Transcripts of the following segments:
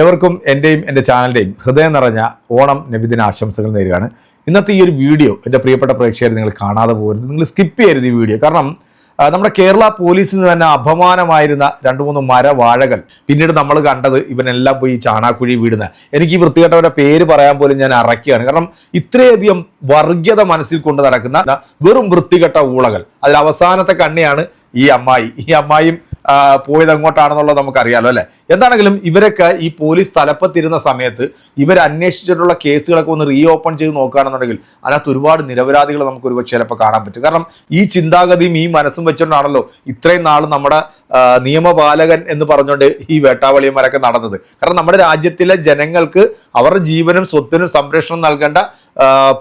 ഏവർക്കും എന്റെയും എന്റെ ചാനലിന്റെയും ഹൃദയം നിറഞ്ഞ ഓണം നബിദിന ആശംസകൾ നേരുകയാണ്. ഇന്നത്തെ ഈ ഒരു വീഡിയോ എന്റെ പ്രിയപ്പെട്ട പ്രേക്ഷകർ നിങ്ങൾ കാണാതെ പോകരുത്. നിങ്ങൾ സ്കിപ്പ് ചെയ്യരുത് ഈ വീഡിയോ. കാരണം നമ്മുടെ കേരള പോലീസിന് തന്നെ അപമാനമായിരുന്ന രണ്ട് മൂന്ന് മരവാഴകൾ പിന്നീട് നമ്മൾ കണ്ടത് ഇവനെല്ലാം പോയി ചാണാക്കുഴി വീടുന്ന. എനിക്ക് ഈ വൃത്തികെട്ടവരുടെ പേര് പറയാൻ പോലും ഞാൻ അറക്കുകയാണ് കാരണം ഇത്രയധികം വർഗീയത മനസ്സിൽ കൊണ്ട് നടക്കുന്ന വെറും വൃത്തികെട്ട ഊളകൾ. അതിൽ അവസാനത്തെ കണ്ണിയാണ് ഈ അമ്മായി. ഈ അമ്മായിയും പോയത് എങ്ങോട്ടാണെന്നുള്ളത് നമുക്കറിയാലോ അല്ലെ? എന്താണെങ്കിലും ഇവരൊക്കെ ഈ പോലീസ് തലപ്പത്തിരുന്ന സമയത്ത് ഇവർ അന്വേഷിച്ചിട്ടുള്ള കേസുകളൊക്കെ ഒന്ന് റീ ഓപ്പൺ ചെയ്ത് നോക്കുകയാണെന്നുണ്ടെങ്കിൽ അതിനകത്ത് ഒരുപാട് നിരപരാധികൾ നമുക്ക് ഒരുപക്ഷെ ചിലപ്പോൾ കാണാൻ പറ്റും. കാരണം ഈ ചിന്താഗതിയും ഈ മനസ്സും വെച്ചുകൊണ്ടാണല്ലോ ഇത്രയും നാൾ നമ്മുടെ നിയമപാലകൻ എന്ന് പറഞ്ഞുകൊണ്ട് ഈ വേട്ടാവളിയന്മാരൊക്കെ നടന്നത്. കാരണം നമ്മുടെ രാജ്യത്തിലെ ജനങ്ങൾക്ക് അവരുടെ ജീവനും സ്വത്തിനും സംരക്ഷണം നൽകേണ്ട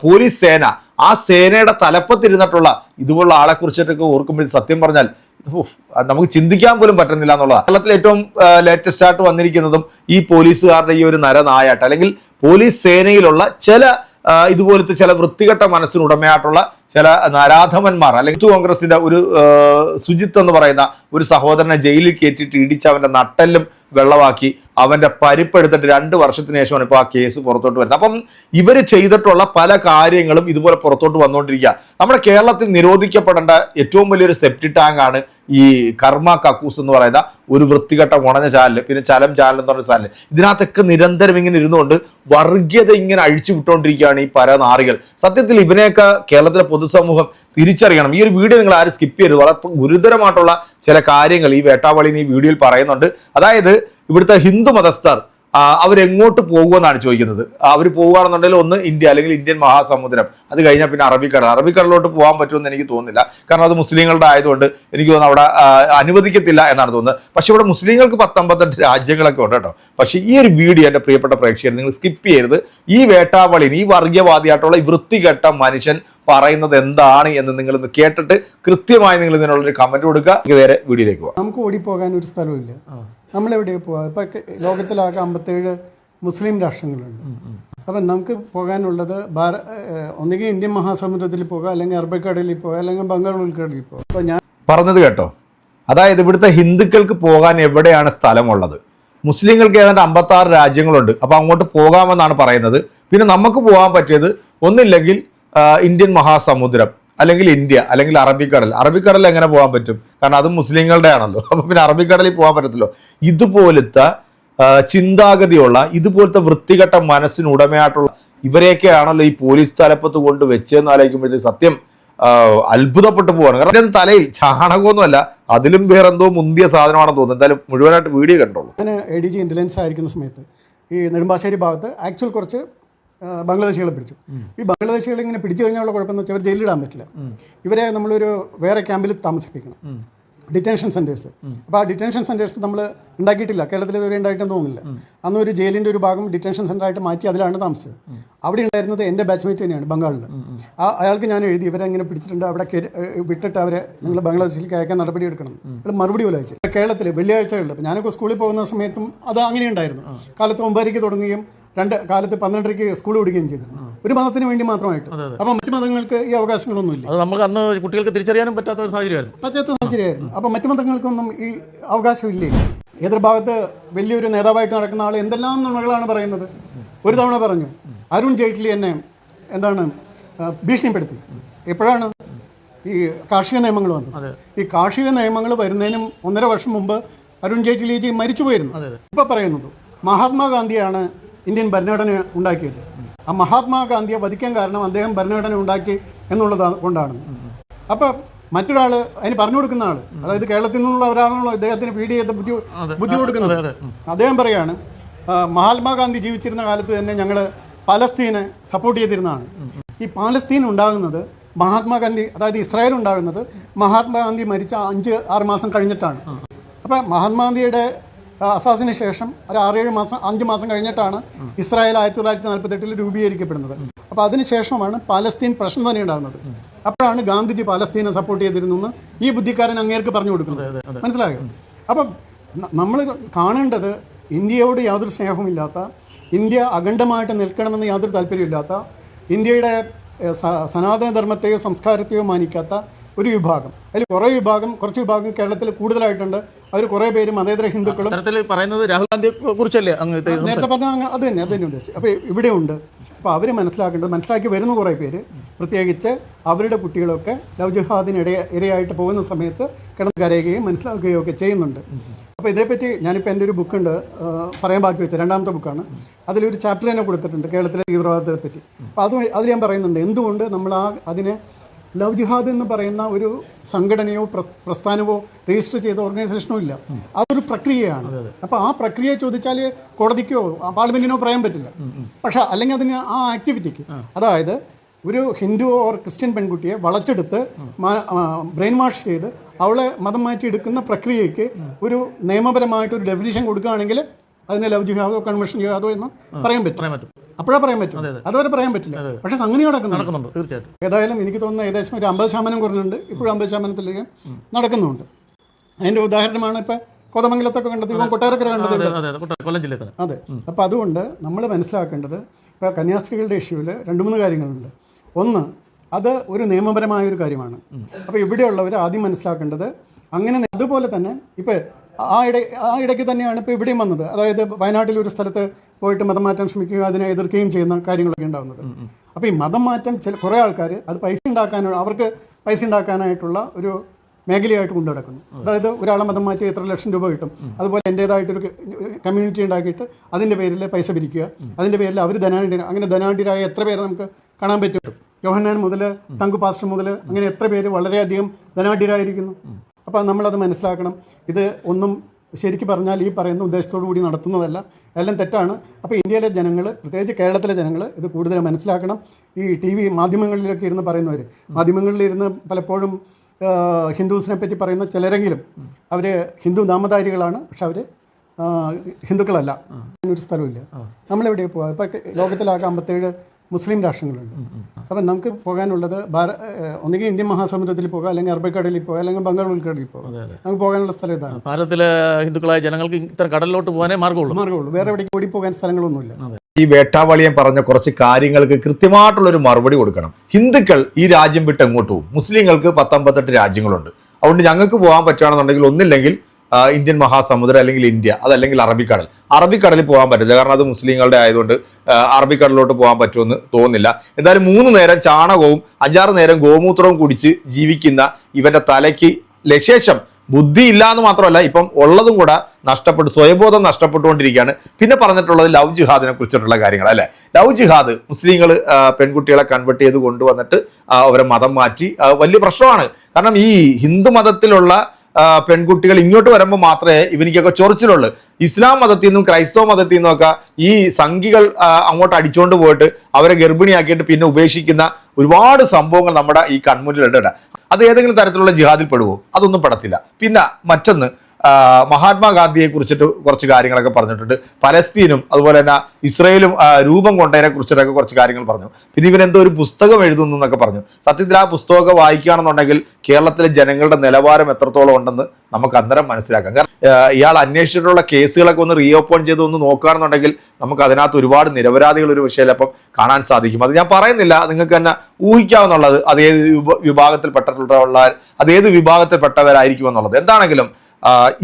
പോലീസ് സേന ആ സേനയുടെ തലപ്പത്തിരുന്നിട്ടുള്ള ഇതുപോലുള്ള ആളെക്കുറിച്ചിട്ടൊക്കെ ഓർക്കുമ്പോൾ സത്യം പറഞ്ഞാൽ നമുക്ക് ചിന്തിക്കാൻ പോലും പറ്റുന്നില്ല എന്നുള്ളതാണ് കേരളത്തിൽ ഏറ്റവും ലേറ്റസ്റ്റ് ആയിട്ട് വന്നിരിക്കുന്നതും ഈ പോലീസുകാരുടെ ഈ ഒരു നരനായാട്ട് അല്ലെങ്കിൽ പോലീസ് സേനയിലുള്ള ചില ഇതുപോലത്തെ ചില വൃത്തികെട്ട മനസ്സിന് ഉടമയായിട്ടുള്ള ചില നാരാധവന്മാർ അല്ലെങ്കിൽ ഹിന്ദു കോൺഗ്രസിന്റെ ഒരു സുജിത്ത് എന്ന് പറയുന്ന ഒരു സഹോദരനെ ജയിലിൽ കയറ്റിയിട്ട് ഇടിച്ച് അവന്റെ നട്ടെല്ലും വെള്ളമാക്കി അവന്റെ പരിപ്പെടുത്തിട്ട് രണ്ട് വർഷത്തിന് ശേഷമാണ് ഇപ്പോൾ ആ കേസ് പുറത്തോട്ട് വരുന്നത്. അപ്പം ഇവർ ചെയ്തിട്ടുള്ള പല കാര്യങ്ങളും ഇതുപോലെ പുറത്തോട്ട് വന്നുകൊണ്ടിരിക്കുക. നമ്മുടെ കേരളത്തിൽ നിരോധിക്കപ്പെടേണ്ട ഏറ്റവും വലിയൊരു സെപ്റ്റി ടാങ്ക് ആണ് ഈ കർമ്മ കക്കൂസ് എന്ന് പറയുന്ന ഒരു വൃത്തികെട്ട ഉണഞ്ഞ ചാനൽ പിന്നെ ചലം ചാനൽ എന്ന് പറഞ്ഞ ചാനൽ ഇതിനകത്തൊക്കെ നിരന്തരം ഇങ്ങനെ ഇരുന്നുകൊണ്ട് വർഗീയത ഇങ്ങനെ അഴിച്ചു വിട്ടുകൊണ്ടിരിക്കുകയാണ് ഈ പരനാറികൾ. സത്യത്തിൽ ഇവനെയൊക്കെ കേരളത്തിലെ പൊതുസമൂഹം തിരിച്ചറിയണം. ഈ ഒരു വീഡിയോ നിങ്ങൾ ആരും സ്കിപ്പ് ചെയ്തു വളരെ ഗുരുതരമായിട്ടുള്ള ചില കാര്യങ്ങൾ ഈ വേട്ടാവളിന് ഈ വീഡിയോയിൽ പറയുന്നുണ്ട്. അതായത് ഇവിടുത്തെ ഹിന്ദു മതസ്ഥർ അവരെങ്ങോട്ട് പോകുമെന്നാണ് ചോദിക്കുന്നത്. അവർ പോകുകയാണെന്നുണ്ടെങ്കിൽ ഒന്ന് ഇന്ത്യ അല്ലെങ്കിൽ ഇന്ത്യൻ മഹാസമുദ്രം. അത് കഴിഞ്ഞാൽ പിന്നെ അറബിക്കടൽ. അറബിക്കടലിലോട്ട് പോകാൻ പറ്റുമെന്ന് എനിക്ക് തോന്നുന്നില്ല. കാരണം അത് മുസ്ലിങ്ങളുടെ ആയതുകൊണ്ട് എനിക്ക് തോന്നുന്നു അവിടെ അനുവദിക്കത്തില്ല എന്നാണ് തോന്നുന്നത്. പക്ഷെ ഇവിടെ മുസ്ലിങ്ങൾക്ക് പത്തൊമ്പത്തെട്ട് രാജ്യങ്ങളൊക്കെ ഉണ്ട് കേട്ടോ. പക്ഷേ ഈ ഒരു വീഡിയോ എന്റെ പ്രിയപ്പെട്ട പ്രേക്ഷകർ നിങ്ങൾ സ്കിപ്പ് ചെയ്യരുത്. ഈ വേട്ടാവളിന് ഈ വർഗീയവാദിയായിട്ടുള്ള ഈ വൃത്തികെട്ട മനുഷ്യൻ പറയുന്നത് എന്താണ് എന്ന് നിങ്ങളൊന്ന് കേട്ടിട്ട് കൃത്യമായി നിങ്ങൾ ഇതിനുള്ളൊരു കമന്റ് കൊടുക്കുക. നേരെ വീഡിയോയിലേക്ക് പോകാം. നമുക്ക് ഓടിപ്പോകാൻ ഒരു സ്ഥലമില്ല നമ്മളെവിടെ പോകാം ഇപ്പം ലോകത്തിലാകെ അമ്പത്തേഴ് മുസ്ലിം രാഷ്ട്രങ്ങളുണ്ട്. അപ്പം നമുക്ക് പോകാനുള്ളത് ഭാര ഒന്നുകിൽ ഇന്ത്യൻ മഹാസമുദ്രത്തിൽ പോകാം അല്ലെങ്കിൽ അറബിക്കടലിൽ പോകാം അല്ലെങ്കിൽ ബംഗാൾ ഉൾക്കടലിൽ പോകാം. അപ്പോൾ ഞാൻ പറഞ്ഞത് കേട്ടോ. അതായത് ഇവിടുത്തെ ഹിന്ദുക്കൾക്ക് പോകാൻ എവിടെയാണ് സ്ഥലമുള്ളത്? മുസ്ലിങ്ങൾക്ക് ഏതാണ്ട് അമ്പത്താറ് രാജ്യങ്ങളുണ്ട്. അപ്പോൾ അങ്ങോട്ട് പോകാമെന്നാണ് പറയുന്നത്. പിന്നെ നമുക്ക് പോകാൻ പറ്റിയത് ഒന്നില്ലെങ്കിൽ ഇന്ത്യൻ മഹാസമുദ്രം. അല്ലെങ്കിൽ ഇന്ത്യ അല്ലെങ്കിൽ അറബിക്കടൽ. അറബിക്കടൽ എങ്ങനെ പോകാൻ പറ്റും? കാരണം അത് മുസ്ലിങ്ങളുടെ ആണല്ലോ അപ്പോൾ പിന്നെ അറബിക്കടലിൽ പോകാൻ പറ്റത്തില്ലോ. ഇതുപോലത്തെ ചിന്താഗതിയുള്ള ഇതുപോലത്തെ വൃത്തികെട്ട മനസ്സിന് ഉടമയായിട്ടുള്ള ഇവരെയൊക്കെയാണല്ലോ ഈ പോലീസ് തലപ്പത്ത് കൊണ്ട് വെച്ചതെന്ന് ആലോചിക്കുമ്പോഴത്തേക്ക് സത്യം അത്ഭുതപ്പെട്ടു പോവാണ്. കാരണം തലയിൽ ചാണകമൊന്നുമല്ല അതിലും വേറെ എന്തോ മുന്തിയ സാധനമാണെന്ന് തോന്നുന്നു. എന്തായാലും മുഴുവനായിട്ട് വീഡിയോ കണ്ടോളൂ ഞാൻ ആയിരിക്കുന്ന സമയത്ത് ഈ നെടുമ്പാശ്ശേരി ഭാഗത്ത് ആക്ച്വൽ കുറച്ച് ബംഗ്ലാദേശികളെ പിടിച്ചു. ഈ ബംഗ്ലാദേശികളെ ഇങ്ങനെ പിടിച്ചു കഴിഞ്ഞാലുള്ള കുഴപ്പമെന്ന് വെച്ചാൽ അവർ ജയിലിടാൻ പറ്റില്ല. ഇവരെ നമ്മളൊരു വേറെ ക്യാമ്പിൽ താമസിപ്പിക്കണം. ഡിറ്റൻഷൻ സെന്റേഴ്സ് അപ്പോൾ ആ ഡിറ്റൻഷൻ സെന്റേഴ്സ് നമ്മൾ ഉണ്ടാക്കിയിട്ടില്ല. കേരളത്തിൽ ഇതുവരെ ഉണ്ടായിട്ടെന്ന് തോന്നുന്നില്ല. അന്ന് ഒരു ജയിലിന്റെ ഒരു ഭാഗം ഡിറ്റൻഷൻ സെന്ററായിട്ട് മാറ്റി അതിലാണ് താമസിച്ചത്. അവിടെ ഉണ്ടായിരുന്നത് എന്റെ ബാച്ച്മേറ്റ് തന്നെയാണ് ബംഗാളിൽ ആ അയാൾക്ക് ഞാൻ എഴുതി ഇവരെ ഇങ്ങനെ പിടിച്ചിട്ടുണ്ട്. അവിടെ വിട്ടിട്ട് അവരെ നിങ്ങൾ ബംഗ്ലാദേശിലേക്ക് അയക്കാൻ നടപടി എടുക്കണം. അയാൾ മറുപടി പോലും അയച്ചു. കേരളത്തിൽ വെള്ളിയാഴ്ചകളിൽ ഞാനൊക്കെ സ്കൂളിൽ പോകുന്ന സമയത്തും അത് അങ്ങനെ ഉണ്ടായിരുന്നു കാലത്ത് ഒമ്പതരയ്ക്ക് തുടങ്ങുകയും രണ്ട് കാലത്ത് പന്ത്രണ്ടരയ്ക്ക് സ്കൂൾ വിടുകയും ചെയ്തു. ഒരു മതത്തിന് വേണ്ടി മാത്രമായിട്ട്. അപ്പോൾ മറ്റു മതങ്ങൾക്ക് ഈ അവകാശങ്ങളൊന്നുമില്ല അത് നമുക്ക് അന്ന് കുട്ടികൾക്ക് തിരിച്ചറിയാനും പറ്റാത്ത ഒരു സാഹചര്യമായിരുന്നു. പറ്റാത്ത സാഹചര്യമായിരുന്നു. അപ്പോൾ മറ്റു മതങ്ങൾക്കൊന്നും ഈ അവകാശമില്ലേ. എതിർഭാഗത്ത് വലിയൊരു നേതാവായിട്ട് നടക്കുന്ന ആൾ എന്തെല്ലാം നുണകളാണ് പറയുന്നത്? ഒരു തവണ പറഞ്ഞു. അരുൺ ജെയ്റ്റ്ലി എന്നെ എന്താണ് ഭീഷണിപ്പെടുത്തി. എപ്പോഴാണ് ഈ കാർഷിക നിയമങ്ങൾ വന്നത്? ഈ കാർഷിക നിയമങ്ങൾ വരുന്നതിനും ഒന്നര വർഷം മുമ്പ് അരുൺ ജെയ്റ്റ്ലിജി മരിച്ചു പോയിരുന്നു ഇപ്പൊ പറയുന്നത് മഹാത്മാഗാന്ധിയാണ് ഇന്ത്യൻ ഭരണഘടന ഉണ്ടാക്കിയത്. ആ മഹാത്മാഗാന്ധിയെ വധിക്കാൻ കാരണം അദ്ദേഹം ഭരണഘടന ഉണ്ടാക്കി എന്നുള്ളത് കൊണ്ടാണ്. അപ്പൊ മറ്റൊരാൾ അതിന് പറഞ്ഞു കൊടുക്കുന്ന ആൾ അതായത് കേരളത്തിൽ നിന്നുള്ള ഒരാളാണല്ലോ അദ്ദേഹത്തിന് ഫീഡ് ചെയ്ത് ബുദ്ധി ബുദ്ധി കൊടുക്കുന്നത്. അദ്ദേഹം പറയാണ് മഹാത്മാഗാന്ധി ജീവിച്ചിരുന്ന കാലത്ത് തന്നെ ഞങ്ങൾ പലസ്തീനെ സപ്പോർട്ട് ചെയ്തിരുന്നതാണ്. ഈ പാലസ്തീൻ ഉണ്ടാകുന്നത് മഹാത്മാഗാന്ധി അതായത് ഇസ്രായേൽ ഉണ്ടാകുന്നത് മഹാത്മാഗാന്ധി മരിച്ച അഞ്ച് ആറ് മാസം കഴിഞ്ഞിട്ടാണ്. അപ്പം മഹാത്മാഗാന്ധിയുടെ അസാസിന് ശേഷം ഒരു ആറേഴ് മാസം അഞ്ച് മാസം കഴിഞ്ഞിട്ടാണ് ഇസ്രായേൽ ആയിരത്തി തൊള്ളായിരത്തി നാൽപ്പത്തെട്ടിൽ രൂപീകരിക്കപ്പെടുന്നത് അപ്പോൾ അതിനുശേഷമാണ് പാലസ്തീൻ പ്രശ്നം തന്നെ ഉണ്ടാകുന്നത്. അപ്പോഴാണ് ഗാന്ധിജി പാലസ്തീനെ സപ്പോർട്ട് ചെയ്തിരുന്നു ഈ ബുദ്ധിക്കാരൻ അങ്ങേർക്ക് പറഞ്ഞു കൊടുക്കുന്നത്. മനസ്സിലായോ? അപ്പം നമ്മൾ കാണേണ്ടത് ഇന്ത്യയോട് യാതൊരു സ്നേഹവുമില്ലാത്ത ഇന്ത്യ അഖണ്ഡമായിട്ട് നിൽക്കണമെന്ന് യാതൊരു താല്പര്യമില്ലാത്ത ഇന്ത്യയുടെ സനാതനധർമ്മത്തെയോ സനാതന ധർമ്മത്തെയോ സംസ്കാരത്തെയോ മാനിക്കാത്ത ഒരു വിഭാഗം. അതിൽ കുറേ വിഭാഗം കുറച്ച് വിഭാഗം കേരളത്തിൽ കൂടുതലായിട്ടുണ്ട്. അവർ കുറേ പേര് മതേതര ഹിന്ദുക്കളും പറയുന്നത് രാഹുൽ ഗാന്ധിയെ കുറിച്ചല്ലേ നേരത്തെ പറഞ്ഞ അത് തന്നെ അത് തന്നെ ഉദ്ദേശിച്ചു അപ്പോൾ ഇവിടെ ഉണ്ട്. അപ്പോൾ അവർ മനസ്സിലാക്കേണ്ടത് മനസ്സിലാക്കി വരുന്ന കുറേ പേര്. പ്രത്യേകിച്ച് അവരുടെ കുട്ടികളൊക്കെ ലവ് ജിഹാദിന് ഇടയ ഇരയായിട്ട് പോകുന്ന സമയത്ത് കിടന്ന് കരയുകയും മനസ്സിലാക്കുകയും ഒക്കെ ചെയ്യുന്നുണ്ട്. അപ്പോൾ ഇതേപ്പറ്റി ഞാനിപ്പോൾ എന്റെ ഒരു ബുക്കുണ്ട് പറയാൻ ബാക്കി വെച്ച രണ്ടാമത്തെ ബുക്കാണ്. അതിലൊരു ചാപ്റ്റർ തന്നെ കൊടുത്തിട്ടുണ്ട് കേരളത്തിലെ തീവ്രവാദത്തെ പറ്റി. അപ്പോൾ അത് അതിൽ ഞാൻ പറയുന്നുണ്ട്. എന്തുകൊണ്ട് നമ്മൾ ആ അതിനെ ലവ് ജിഹാദ് എന്ന് പറയുന്ന ഒരു സംഘടനയോ പ്ര- പ്രസ്ഥാനമോ രജിസ്റ്റർ ചെയ്ത ഓർഗനൈസേഷനോ ഇല്ല. അതൊരു പ്രക്രിയയാണ്. അപ്പോൾ ആ പ്രക്രിയ ചോദിച്ചാൽ കോടതിക്കോ പാർലമെന്റിനോ പാർലമെന്റിനോ പറയാൻ പറ്റില്ല. പക്ഷെ അല്ലെങ്കിൽ അതിന് ആ ആക്ടിവിറ്റിക്ക് അതായത് ഒരു ഹിന്ദു ഓർ ക്രിസ്ത്യൻ പെൺകുട്ടിയെ വളച്ചെടുത്ത് ബ്രെയിൻ വാഷ് ചെയ്ത് അവളെ മതം മാറ്റി എടുക്കുന്ന പ്രക്രിയയ്ക്ക് ഒരു നിയമപരമായിട്ട് ഒരു ഡെഫിനിഷൻ കൊടുക്കുകയാണെങ്കിൽ അതിനെ ലവ് ജിഹാദോ കൺവെൻഷൻ ജിഹാദോ എന്ന് പറയാൻ പറ്റും. അപ്പോഴേ പറയാൻ പറ്റും. അതുവരെ പറയാൻ പറ്റില്ല. പക്ഷെ സംഗതി നടക്കുന്നുണ്ട്. നടക്കുന്നുണ്ട്. തീർച്ചയായിട്ടും. ഏതായാലും എനിക്ക് തോന്നുന്ന ഏകദേശം ഒരു അമ്പത് ശതമാനം കുറഞ്ഞുണ്ട് ഇപ്പോഴും അമ്പത് ശതമാനത്തിലധികം നടക്കുന്നുണ്ട്. അതിന്റെ ഉദാഹരണമാണ് ഇപ്പം കോതമംഗലത്തൊക്കെ കണ്ടത് ഇപ്പം കൊട്ടാരക്കര കണ്ടത് അതെ അപ്പോൾ അതുകൊണ്ട് നമ്മൾ മനസ്സിലാക്കേണ്ടത് ഇപ്പോൾ കന്യാസ്ത്രീകളുടെ ഇഷ്യൂവിൽ രണ്ട് മൂന്ന് കാര്യങ്ങളുണ്ട്. ഒന്ന് അത് ഒരു നിയമപരമായ ഒരു കാര്യമാണ് അപ്പോൾ ഇവിടെയുള്ളവർ ആദ്യം മനസ്സിലാക്കേണ്ടത് അങ്ങനെ അതുപോലെ തന്നെ ഇപ്പോൾ ആ ഇട ആ ഇടയ്ക്ക് തന്നെയാണ് ഇപ്പോൾ ഇവിടെയും വന്നത്. അതായത് വയനാട്ടിൽ ഒരു സ്ഥലത്ത് പോയിട്ട് മതം മാറ്റാൻ ശ്രമിക്കുകയും അതിനെ എതിർക്കുകയും ചെയ്യുന്ന കാര്യങ്ങളൊക്കെ ഉണ്ടാകുന്നത് അപ്പോൾ ഈ മതം മാറ്റം ചില കുറേ ആൾക്കാർ അത് പൈസ ഉണ്ടാക്കാനുള്ള അവർക്ക് പൈസ ഉണ്ടാക്കാനായിട്ടുള്ള ഒരു മേഖലയായിട്ട് കൊണ്ടു നടക്കുന്നു. അതായത് ഒരാളെ മതം മാറ്റി എത്ര ലക്ഷം രൂപ കിട്ടും. അതുപോലെ എന്റേതായിട്ടൊരു കമ്മ്യൂണിറ്റി ഉണ്ടാക്കിയിട്ട് അതിന്റെ പേരിൽ പൈസ പിരിക്കുക. അതിന്റെ പേരിൽ അവർ ധനാഢ്യ അങ്ങനെ ധനാഢ്യരായ എത്ര പേരെ നമുക്ക് കാണാൻ പറ്റും? യോഹന്നാൻ മുതൽ തങ്കു പാസ്റ്റർ മുതൽ അങ്ങനെ എത്ര പേര് വളരെയധികം ധനാഢ്യരായിരിക്കുന്നു. അപ്പോൾ നമ്മളത് മനസ്സിലാക്കണം. ഇത് ഒന്നും ശരിക്കും പറഞ്ഞാൽ ഈ പറയുന്ന ഉദ്ദേശത്തോടു കൂടി നടത്തുന്നതല്ല. എല്ലാം തെറ്റാണ്. അപ്പോൾ ഇന്ത്യയിലെ ജനങ്ങൾ പ്രത്യേകിച്ച് കേരളത്തിലെ ജനങ്ങൾ ഇത് കൂടുതൽ മനസ്സിലാക്കണം. ഈ ടി വി മാധ്യമങ്ങളിലൊക്കെ ഇരുന്ന് പറയുന്നവർ മാധ്യമങ്ങളിലിരുന്ന് പലപ്പോഴും ഹിന്ദുസിനെ പറ്റി പറയുന്ന ചിലരെങ്കിലും അവർ ഹിന്ദു നാമധാരികളാണ് പക്ഷെ അവർ ഹിന്ദുക്കളല്ല. ഒരു സ്ഥലമില്ല നമ്മളെവിടെയാണ് പോകുക ഇപ്പോൾ ലോകത്തിലാകെ അമ്പത്തേഴ് മുസ്ലിം രാഷ്ട്രങ്ങളുണ്ട്. അപ്പം നമുക്ക് പോകാനുള്ളത് ഭാര ഒന്നുകിൽ ഇന്ത്യൻ മഹാസമുദ്രത്തിൽ പോകാം അല്ലെങ്കിൽ അറബിക്കടലിൽ പോകാം അല്ലെങ്കിൽ ബംഗാൾ ഉൾക്കടലിൽ പോകാം. നമുക്ക് പോകാനുള്ള സ്ഥലം ഇതാണ്. ഭാരതത്തിലെ ഹിന്ദുക്കളായ ജനങ്ങൾക്ക് ഇത്ര കടലിലോട്ട് പോകാനേ മാർഗമുള്ളൂ മാർഗമുള്ളൂ വേറെ എവിടേക്ക് ഓടി പോകാൻ സ്ഥലങ്ങളൊന്നുമില്ല. ഈ വേട്ടാവളിയൻ പറഞ്ഞ കുറച്ച് കാര്യങ്ങൾക്ക് കൃത്യമായിട്ടുള്ളൊരു മറുപടി കൊടുക്കണം. ഹിന്ദുക്കൾ ഈ രാജ്യം വിട്ട് എങ്ങോട്ട് പോകും? മുസ്ലിങ്ങൾക്ക് പത്തൊമ്പത്തെട്ട് രാജ്യങ്ങളുണ്ട്. അതുകൊണ്ട് ഞങ്ങൾക്ക് പോകാൻ പറ്റുകയാണെന്നുണ്ടെങ്കിൽ ഒന്നില്ലെങ്കിൽ ഇന്ത്യൻ മഹാസമുദ്രം അല്ലെങ്കിൽ ഇന്ത്യ അതല്ലെങ്കിൽ അറബിക്കടൽ. അറബിക്കടലിൽ പോകാൻ പറ്റില്ല. കാരണം അത് മുസ്ലിങ്ങളുടെ ആയതുകൊണ്ട് അറബിക്കടലിലോട്ട് പോകാൻ പറ്റുമെന്ന് തോന്നുന്നില്ല. എന്തായാലും മൂന്ന് നേരം ചാണകവും അഞ്ചാറ് നേരം ഗോമൂത്രവും കുടിച്ച് ജീവിക്കുന്ന ഇവന്റെ തലയ്ക്ക് ലശേഷം ബുദ്ധി ഇല്ല എന്ന് മാത്രമല്ല ഇപ്പം ഉള്ളതും കൂടെ നഷ്ടപ്പെട്ടു സ്വയബോധം നഷ്ടപ്പെട്ടുകൊണ്ടിരിക്കുകയാണ്. പിന്നെ പറഞ്ഞിട്ടുള്ളത് ലവ് ജിഹാദിനെ കുറിച്ചിട്ടുള്ള കാര്യങ്ങൾ അല്ലേ? ലവ് ജിഹാദ് മുസ്ലിങ്ങൾ പെൺകുട്ടികളെ കൺവെർട്ട് ചെയ്ത് കൊണ്ടുവന്നിട്ട് അവരെ മതം മാറ്റി. വലിയ പ്രശ്നമാണ്. കാരണം ഈ ഹിന്ദു മതത്തിലുള്ള പെൺകുട്ടികൾ ഇങ്ങോട്ട് വരുമ്പോൾ മാത്രമേ ഇവനിക്കൊക്കെ ചൊറിച്ചിലുള്ളൂ. ഇസ്ലാം മതത്തിൽ നിന്നും ക്രൈസ്തവ മതത്തിൽ നിന്നും ഒക്കെ ഈ സംഘികൾ അങ്ങോട്ട് അടിച്ചുകൊണ്ട് പോയിട്ട് അവരെ ഗർഭിണിയാക്കിയിട്ട് പിന്നെ ഉപേക്ഷിക്കുന്ന ഒരുപാട് സംഭവങ്ങൾ നമ്മുടെ ഈ കൺമുന്നിലുണ്ട് അത് ഏതെങ്കിലും തരത്തിലുള്ള ജിഹാദിൽ പെടുവോ? അതൊന്നും പെടത്തില്ല. പിന്നെ മറ്റൊന്ന് മഹാത്മാഗാന്ധിയെ കുറിച്ചിട്ട് കുറച്ച് കാര്യങ്ങളൊക്കെ പറഞ്ഞിട്ടുണ്ട്. പലസ്തീനും അതുപോലെ തന്നെ ഇസ്രയേലും രൂപം കൊണ്ടതിനെ കുറിച്ചിട്ടൊക്കെ കുറച്ച് കാര്യങ്ങൾ പറഞ്ഞു. പിന്നെ ഇവൻ എന്തോ ഒരു പുസ്തകം എഴുതുന്നു എന്നൊക്കെ പറഞ്ഞു. സത്യത്തിൽ ആ പുസ്തകമൊക്കെ വായിക്കുകയാണെന്നുണ്ടെങ്കിൽ കേരളത്തിലെ ജനങ്ങളുടെ നിലവാരം എത്രത്തോളം ഉണ്ടെന്ന് നമുക്ക് അന്നേരം മനസ്സിലാക്കാം. കാരണം ഇയാൾ അന്വേഷിച്ചിട്ടുള്ള കേസുകളൊക്കെ ഒന്ന് റീഓപ്പൺ ചെയ്ത് ഒന്ന് നോക്കുകയാണെന്നുണ്ടെങ്കിൽ നമുക്ക് അതിനകത്ത് ഒരുപാട് നിരപരാധികൾ ഒരു വിഷയം ചിലപ്പം കാണാൻ സാധിക്കും. അത് ഞാൻ പറയുന്നില്ല. നിങ്ങൾക്ക് തന്നെ ഊഹിക്കാവുന്നുള്ളത് അത് ഏത് വിഭ- വിഭാഗത്തിൽപ്പെട്ടിട്ടുള്ള അത് ഏത് വിഭാഗത്തിൽപ്പെട്ടവരായിരിക്കും എന്നുള്ളത്. എന്താണെങ്കിലും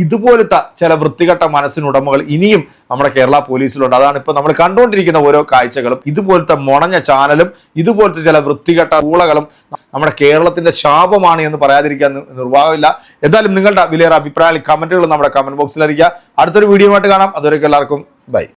ഇതുപോലത്തെ ചില വൃത്തികെട്ട മനസ്സിനുടമകൾ ഇനിയും നമ്മുടെ കേരള പോലീസിലുണ്ട്. അതാണ് ഇപ്പോൾ നമ്മൾ കണ്ടുകൊണ്ടിരിക്കുന്ന ഓരോ കാഴ്ചകളും. ഇതുപോലത്തെ മുണഞ്ഞ ചാനലും ഇതുപോലത്തെ ചില വൃത്തികെട്ട ഊളകളും നമ്മുടെ കേരളത്തിന്റെ ശാപമാണ് എന്ന് പറയാതിരിക്കാൻ നിർവാഹമില്ല. എന്തായാലും നിങ്ങളുടെ വിലയേറെ അഭിപ്രായങ്ങൾ കമന്റുകൾ നമ്മുടെ കമന്റ് ബോക്സിൽ അറിയിക്കുക. അടുത്തൊരു വീഡിയോ ആയിട്ട് കാണാം. അതുവരെയൊക്കെ എല്ലാവർക്കും ബൈ.